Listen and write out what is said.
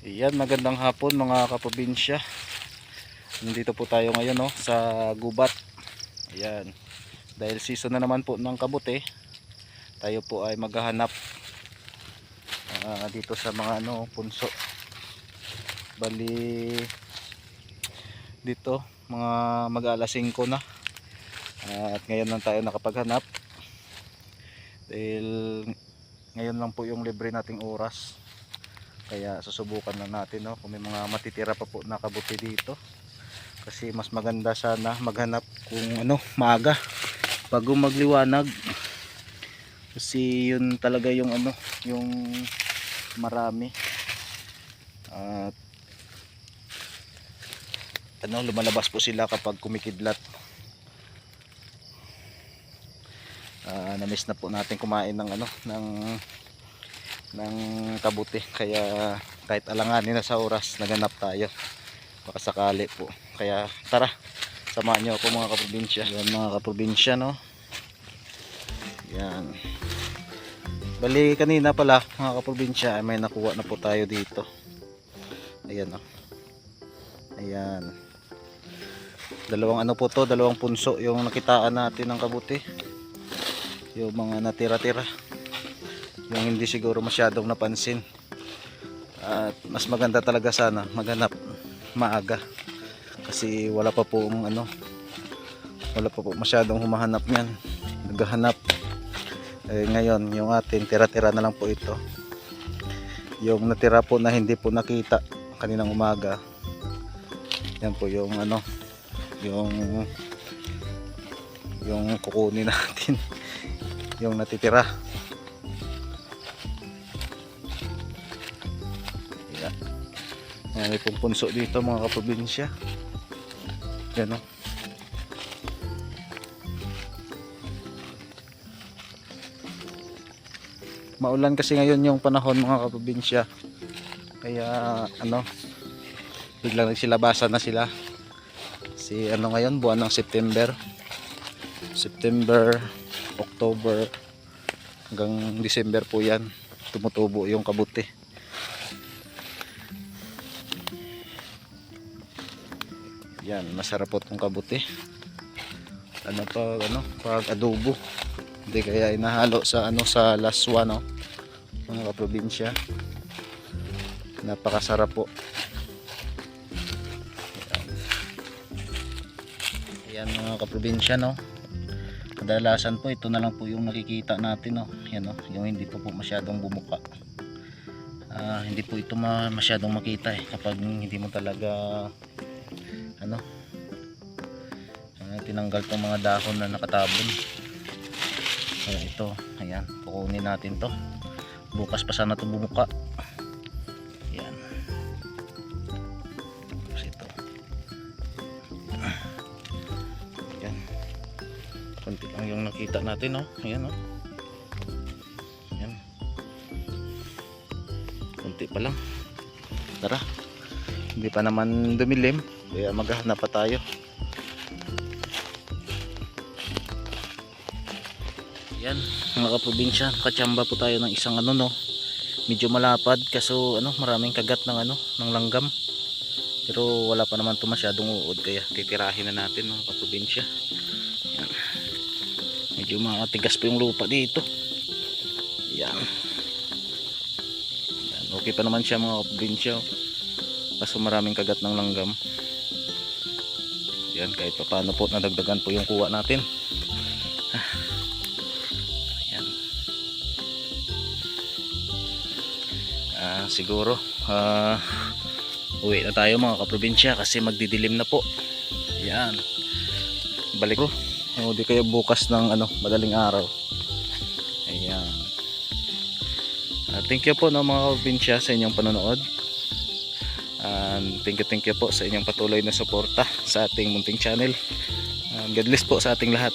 Iyan, magandang hapon mga kaprobinsya. Nandito po tayo ngayon no, sa gubat. Ayan. Dahil season na naman po ng kabuti, tayo po ay maghahanap ah, dito sa mga ano, punso. Bali dito, mga mag-alas 5 na. Ah, at ngayon lang tayo nakapaghanap. Dahil ngayon lang po yung libre nating oras kaya susubukan na natin no, kung may mga matitira pa po na kabuti dito. Kasi mas maganda sana maghanap kung ano maaga bago magliwanag. Kasi yun talaga yung ano yung marami. At ano lumalabas po sila kapag kumikidlat. Ah, na-miss na po natin kumain ng ano ng ng kabuti. Kaya kahit alanganin na sa oras naganap tayo. Baka sakali po. Kaya tara samahan nyo ako mga kaprobinsya. Yan mga kaprobinsya no? Yan. Bali kanina pala mga kaprobinsya ay may nakuha na po tayo dito. Ayan o ayan. Dalawang ano po to dalawang punso yung nakitaan natin ng kabuti. Yung mga natira-tira yung hindi siguro masyadong napansin. At mas maganda talaga sana maghanap maaga. Kasi wala pa po ano wala pa po masyadong humahanap niyan naghahanap. Eh, ngayon yung ating tira-tira na lang po ito. Yung natira po na hindi po nakita kaninang umaga yan po yung ano yung yung kukunin natin yung natitira Ayan, may pumpunso dito mga kaprobinsya. Yan o. Maulan kasi ngayon yung panahon mga kaprobinsya. Kaya ano, biglang nagsilabasan na sila. Si ano ngayon, buwan ng September. September, October, hanggang December po yan. Tumutubo yung kabuti. Yan, masarap po itong kabuti. Ano pa, ano, pag adobo. Hindi kaya inahalo sa ano sa laswa no. Mga kaprobinsya. Napakasarap po. Ayan. Ayan mga kaprobinsya no. Kadalasan po ito na lang po yung nakikita natin no. Yan no, yung hindi pa po masyadong bumuka. Ah, hindi po ito ma masyadong makita eh kapag hindi mo talaga ano? Ah, tinanggal tong mga dahon na nakatabon. Kaya ito ayan kukunin natin to. Bukas pa sana ito bumuka. Ayan. Tapos ito. Ayan. Konti lang yung nakita natin no ayan no ayan. Konti pa lang. Tara. Hindi pa naman dumilim kaya maghahanap pa tayo. Yan mga kaprobinsya nakatsamba po tayo ng isang ano no? Medyo malapad kaso ano maraming kagat ng ano ng langgam. Pero wala pa naman to masyadong uod kaya titirahin na natin mga kaprobinsya. Yan. medyo matigas po yung lupa dito. Yan yan okay pa naman siya mga kaprobinsya oh. kaso maraming kagat ng langgam yan kahit pa paano po nadagdagan po yung kuha natin. Yan ah, siguro ah, uwi na tayo mga kaprobinsya kasi magdidilim na po. Yan balik. Ko o di kaya bukas ng ano madaling araw. Ayan. Ah, thank you po no, mga kaprobinsya sa inyong panonood And thank you thank you po sa inyong patuloy na suporta sa ating munting channel. And God bless po sa ating lahat.